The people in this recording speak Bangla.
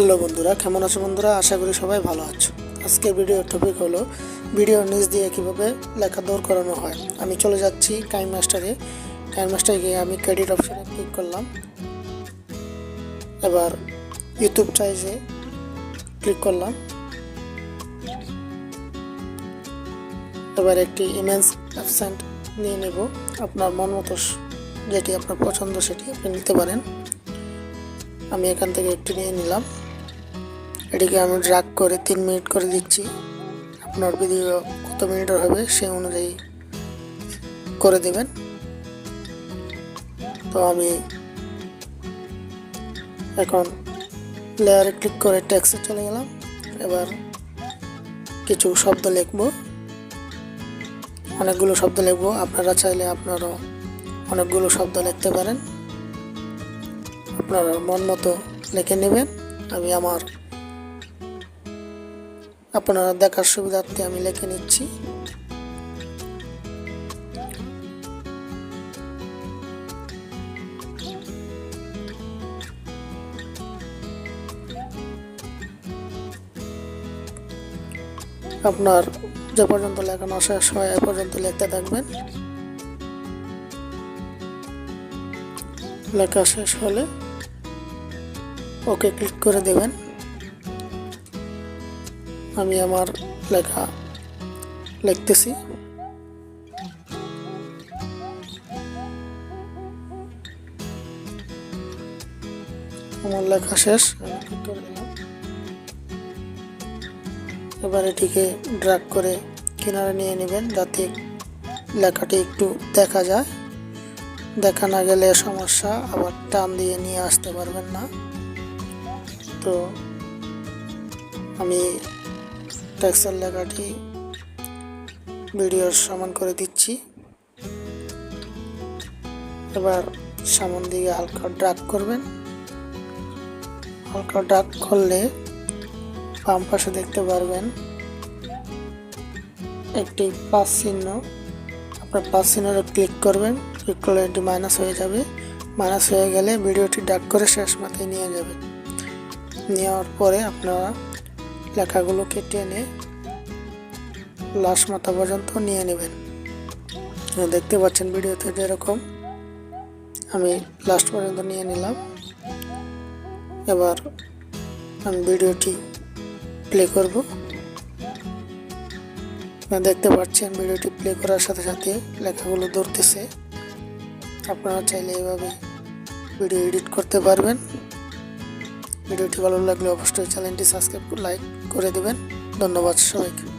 হ্যালো বন্ধুরা, কেমন আছো বন্ধুরা? আশা করি সবাই ভালো আছো। আজকের ভিডিওর টপিক হলো ভিডিওর নিচ দিয়ে কীভাবে লেখা দৌড় করানো হয়। আমি চলে যাচ্ছি কাইম মাস্টারে কাইম মাস্টারে গিয়ে আমি ক্রেডিট অপশনে ক্লিক করলাম। এবার ইউটিউব চাইজে ক্লিক করলাম। এবার একটি ইমেজ অ্যাবসেন্ট নিয়ে নেব। আপনার মন মতো যেটি আপনার পছন্দ সেটি আপনি নিতে পারেন। আমি এখান থেকে একটি নিয়ে নিলাম। এটিকে আমি ড্রাগ করে তিন মিনিট করে দিচ্ছি। আপনার ভিডিও কত মিনিটের হবে সেই অনুযায়ী করে দেবেন। তো আমি এখন লেয়ারে ক্লিক করে ট্যাক্সে চলে গেলাম। এবার কিছু শব্দ লিখব। অনেকগুলো শব্দ লিখব। আপনারা চাইলে আপনারাও অনেকগুলো শব্দ লিখতে পারেন। আপনার মন মতো লিখে নেবেন। আমি আমার আপনারা দেখার সুবিধার্থে আমি লিখে নিচ্ছি। আপনার যে পর্যন্ত লেখানো শেষ হয়, এ পর্যন্ত লিখতে থাকবেন। লেখা শেষ হলে ওকে ক্লিক করে দেবেন। আমি আমার লেখা লিখতেছি। আমার লেখা শেষ এবার এটিকে ড্রাগ করে কিনারে নিয়ে নেবেন যাতে লেখাটি একটু দেখা যায়। দেখা না গেলে সমস্যা, আবার টান দিয়ে নিয়ে আসতে পারবেন না। তো আমি টেক্সের লেখাটি ভিডিওর সমান করে দিচ্ছি। এবার সামন দিকে হালকা ড্রাগ করবেন। হালকা ড্রাগ করলে বাম পাশে দেখতে পারবেন একটি প্লাস চিহ্ন। আপনার প্লাস চিহ্নটা ক্লিক করবেন, ক্লিক করলে এটি মাইনাস হয়ে যাবে। মাইনাস হয়ে গেলে ভিডিওটি ডাক করে শেষ মাথায় নিয়ে যাবে। নেওয়ার পরে আপনারা লেখাগুলোকে টেনে লাস্ট মাথা পর্যন্ত নিয়ে নেবেন। দেখতে পাচ্ছেন ভিডিওতে যেরকম আমি লাস্ট পর্যন্ত নিয়ে নিলাম। এবার আমি ভিডিওটি প্লে করব। দেখতে পাচ্ছেন ভিডিওটি প্লে করার সাথে সাথে লেখাগুলো ধরতেছে। আপনারা চাইলে এভাবে ভিডিও এডিট করতে পারবেন। ভিডিওটি ভালো লাগলে অবশ্যই চ্যানেলটি সাবস্ক্রাইব লাইক করে দেবেন। ধন্যবাদ সবাইকে।